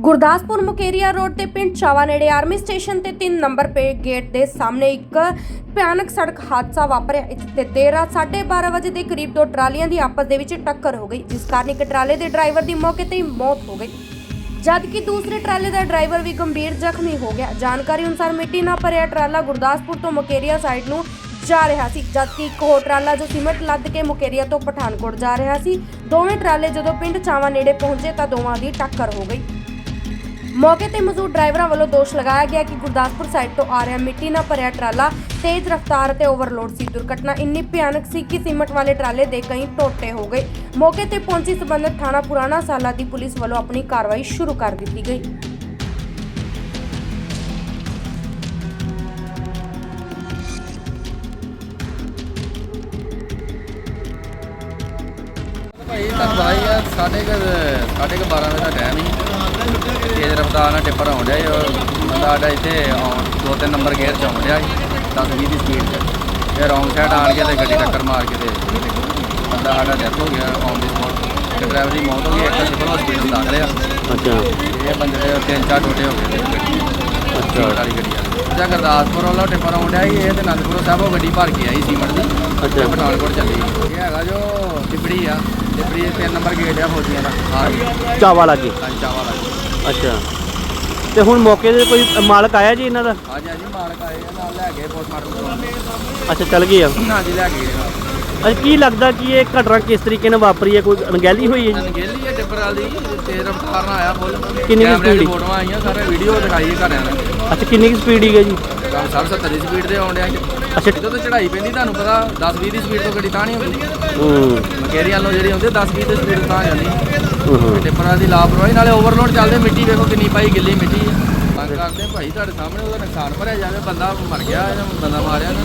Gurdaspur Mukerian road ਤੇ ਪਿੰਡ ਚਾਵਾ ਨੇੜੇ ਆਰਮੀ ਸਟੇਸ਼ਨ ਤੇ 3 ਨੰਬਰ ਪੇ ਗੇਟ ਦੇ ਸਾਹਮਣੇ ਇੱਕ ਭਿਆਨਕ ਸੜਕ ਹਾਦਸਾ ਵਾਪਰਿਆ ਇਸ ਤੇ ਦੇਰ ਰਾਤ 12:30 ਵਜੇ ਦੇ ਕਰੀਬ ਦੋ ਟਰਾਲੀਆਂ ਦੀ ਆਪਸ ਦੇ ਵਿੱਚ ਟੱਕਰ ਹੋ ਗਈ, ਜਿਸ ਕਾਰਨ ਇੱਕ ਟਰਾਲੇ ਦੇ ਡਰਾਈਵਰ ਦੀ ਮੌਕੇ ਤੇ ਹੀ ਮੌਤ ਹੋ ਗਈ। ਜਦ ਦੂਸਰੇ ਟਰਾਲੇ ਦਾ ਡਰਾਈਵਰ ਵੀ ਗੰਭੀਰ ਜ਼ਖਮੀ ਹੋ ਗਿਆ, ਜਾਣਕਾਰੀ ਅਨੁਸਾਰ ਮਿੱਟੀ ਨਾਲ ਭਰਿਆ ਟਰਾਲਾ ਗੁਰਦਾਸਪੁਰ ਤੋਂ ਮੁਕੇਰੀਆ ਸਾਈਡ ਨੂੰ ਜਾ ਰਿਹਾ ਸੀ, ਜਦਕਿ ਇੱਕ ਹੋਰ ਟਰਾਲਾ ਜੋ ਸੀਮੈਂਟ ਲੱਦ ਕੇ ਮੁਕੇਰੀਆ ਤੋਂ ਪਠਾਨਕੋਟ ਜਾ ਰਿਹਾ ਸੀ, ਦੋਵੇਂ ਟਰਾਲੇ ਜਦੋਂ ਪਿੰਡ ਚਾਵਾ ਨੇੜੇ ਪਹੁੰਚੇ ਤਾਂ ਦੋਵਾਂ ਦੀ ਟੱਕਰ ਹੋ ਗਈ। ਮੌਕੇ ਤੇ ਮੌਜੂਦ ਡਰਾਈਵਰਾਂ ਵੱਲੋਂ ਦੋਸ਼ ਲਗਾਇਆ ਗਿਆ ਕਿ ਗੁਰਦਾਸਪੁਰ ਸਾਈਡ ਤੋਂ ਆ ਰਿਹਾ ਮਿੱਟੀ ਨਾਲ ਭਰਿਆ ਟਰਾਲਾ ਤੇਜ਼ ਰਫ਼ਤਾਰ ਤੇ ਓਵਰਲੋਡ ਸੀ। ਦੁਰਘਟਨਾ ਇੰਨੀ ਭਿਆਨਕ ਸੀ ਕਿ ਸੀਮਟ ਵਾਲੇ ਟਰਾਲੇ ਦੇ ਕਈ ਟੋਟੇ ਹੋ ਗਏ। ਮੌਕੇ ਤੇ ਪਹੁੰਚੀ ਸਬੰਧਤ ਥਾਣਾ ਪੁਰਾਣਾ ਸਾਲਾ ਦੀ ਪੁਲਿਸ ਵੱਲੋਂ ਆਪਣੀ ਕਾਰਵਾਈ ਸ਼ੁਰੂ ਕਰ ਦਿੱਤੀ ਗਈ। ਭਾਈ ਤੁਹਾਨੂੰ ਪਤਾ ਆ। ਸਾਢੇ ਕੁ ਸਾਢੇ ਕੁ 12 ਵਜੇ ਦਾ ਟਾਈਮ ਸੀ। ਰਫ਼ਤਾਰ ਨਾਲ ਟਿੱਪਰ ਆਉਣ ਡਿਆ ਸੀ ਔਰ ਬੰਦਾ ਸਾਡਾ ਇੱਥੇ ਆਉਣ- ਦੋ ਤਿੰਨ ਨੰਬਰ ਗੇਅਰ 'ਚ ਆਉਣ ਡਿਆ ਸੀ 10 20 ਦੀ ਸਪੀਡ 'ਚ ਤੇ ਰੌਂਗ ਸਾਈਡ ਆਣ ਕੇ ਤੇ ਗੱਡੀ ਟੱਕਰ ਮਾਰ ਕੇ ਤੇ ਬੰਦਾ ਸਾਡਾ ਡੈਥ ਹੋ ਗਿਆ ਔਨ ਦੀ ਸਪੋਟ ਤੇ ਡਰਾਈਵਰ ਦੀ ਮੌਤ ਹੋ ਗਈ ਇੱਕ ਸਿਵਲ ਹਸਪੀਟਲ ਦਾਖਲ ਆ। ਅੱਛਾ। ਇਹ ਬੰਦੇ ਦੇ ਤਿੰਨ ਚਾਰ ਟੋਟੇ ਹੋ ਗਏ ਅੱਛਾ। ਵਾਲੀ ਗੱਡੀ ਆ। ਜਾਂ ਗੁਰਦਾਸਪੁਰ ਵੱਲੋਂ ਟਿੱਪਰ ਆਉਣ ਡਿਆ ਸੀ ਇਹ ਤੇ ਅਨੰਦਪੁਰ ਸਾਹਿਬੋਂ ਗੱਡੀ ਭਰ ਕੇ ਆਈ ਸੀਮਟ ਦੀ ਅੱਛਾ। ਤੇ ਪਠਾਨਕੋਟ ਚੱਲੀ। ਇਹ ਹੈਗਾ ਜੋ ਟਿੱਬੜੀ ਆ ਟਿੱਬੜੀ ਦੇ ਤਿੰਨ ਨੰਬਰ ਗੇਟ ਆ ਫੌਜੀਆਂ ਦਾ। ਹਾਂ ਚਾਵਾ ਲੱਗੇ ਕੰਚਾ ਵਾਲਾ ਅੱਛਾ। ਤੇ ਹੁਣ ਮੌਕੇ ਤੇ ਕੋਈ ਮਾਲਕ ਆਇਆ ਜੀ ਇਹਨਾਂ ਦਾ? ਅੱਜ ਅੱਜ ਮਾਲਕ ਆਏ ਆ ਨਾਲ ਲੈ ਗਏ ਪੋਸਟਮਾਰਟਮ ਅੱਛਾ ਚੱਲ ਗਏ ਆ। ਹਾਂਜੀ ਲੈ ਗਏ ਨਾਲ ਅੱਛਾ ਕੀ ਲੱਗਦਾ ਕਿ ਇਹ ਘਟਨਾ ਕਿਸ ਤਰੀਕੇ ਨਾਲ ਵਾਪਰੀ ਹੈ? ਕੋਈ ਅਣਗਹਿਲੀ ਹੋਈ ਹੈ ਜੀ? ਹੈ ਟਿੱਬਰ ਵਾਲੀ ਤੇਜ਼ ਰਫ਼ਤਾਰ ਨਾਲ ਆਇਆ ਫੁੱਲ ਕਿੰਨੀ ਕੁ ਕੈਮਰੇ ਦੀ speed? ਫੋਟੋਆਂ ਆਈਆਂ ਸਾਰੇ ਵੀਡੀਓ ਦਿਖਾਈ ਘਰਿਆਂ ਨੇ। ਅੱਛਾ ਕਿੰਨੀ ਕੁ ਸਪੀਡ ਹੀ ਹੈ ਜੀ? ਕੰਮ ਸਭ 70 ਦੀ ਸਪੀਡ ਤੇ ਆਉਣ ਡਿਆ। ਅੱਛਾ। ਜਦੋਂ ਤੇ ਚੜਾਈ ਪੈਂਦੀ ਤੁਹਾਨੂੰ ਪਤਾ 10 20 ਦੀ ਸਪੀਡ ਤੋਂ ਗੱਡੀ ਤਾਂ ਨਹੀਂ ਹੁੰਦੀ। ਹੂੰ। ਮਕੇਰੀ ਵੱਲੋਂ ਜਿਹੜੀ ਹੁੰਦੀ 10 20 ਦੀ ਸਪੀਡ ਤਾਂ ਜਾਂਦੀ। ਹੂੰ, ਹੂੰ। ਟਿੱਪਰਾਂ ਦੀ ਲਾਪਰਵਾਹੀ ਨਾਲੇ ਓਵਰਲੋਡ ਚੱਲਦੇ ਮਿੱਟੀ ਵੇਖੋ ਕਿੰਨੀ ਪਾਈ ਗਿੱਲੀ ਮਿੱਟੀ ਆ। ਮੰਗ ਕਰਦੇ ਭਾਈ ਤੁਹਾਡੇ ਸਾਹਮਣੇ ਉਹਦਾ ਨੁਕਸਾਨ ਭਰਿਆ ਜਾਵੇ ਬੰਦਾ ਮਰ ਗਿਆ ਜਾਂ ਬੰਦਾ ਮਾਰਿਆ ਨਾ।